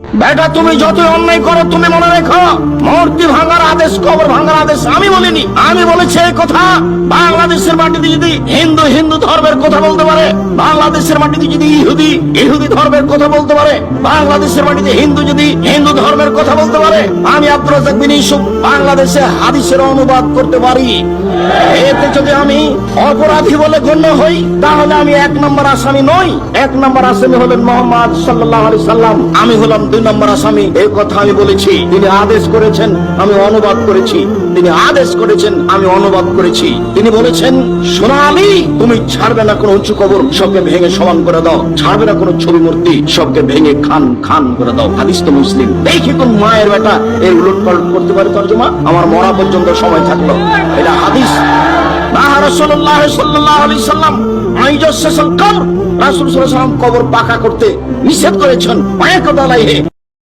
বেটা, তুমি যত অন্যায় করো, তুমি মনে রেখো, মূর্তি ভাঙার আদেশ, কবর ভাঙার আদেশ আমি বলিনি। আমি বলেছি এই কথা, বাংলাদেশের মাটিতে যদি হিন্দু হিন্দু ধর্মের কথা বলতে পারে, বাংলাদেশের মাটিতে যদি ইহুদি ইহুদি ধর্মের কথা বলতে পারে, বাংলাদেশের মাটিতে হিন্দু যদি হিন্দু ধর্মের কথা বলতে পারে, আমি আব্দুল বিন ইউসুফ বাংলাদেশে হাদিসের অনুবাদ করতে পারি। এতে যদি আমি অপরাধী বলে গণ্য হই, তাহলে আমি এক নম্বর আসামি নই। এক নম্বর আসামি হলেন মোহাম্মদ সাল্লাহ আলি সাল্লাম। আমি হলাম দুই নম্বর আসামি। এই কথা আমি বলেছি, তিনি আদেশ করেছেন, আমি অনুবাদ করেছি। তিনি আদেশ করেছেন, আমি অনুবাদ করেছি। তিনি বলেছেন, সোনালি তুমি ছাড়বে না কোনো উঁচু কবর, সবকে ভেঙে সমান করে দাও। ছাড়বে না কোনো ছবি মূর্তি, সবকে ভেঙে খান খান করে দাও। হাদিস তো মুসলিম। দেখি কোন মায়ের বেটা এই উলট পালট করতে পারে তর্জমা? আমার মরা পর্যন্ত সময় থাকল। এটা হাদিস। কবর। পাকা করতে নিষেধ করেছেন। পায়ে কদালাই হে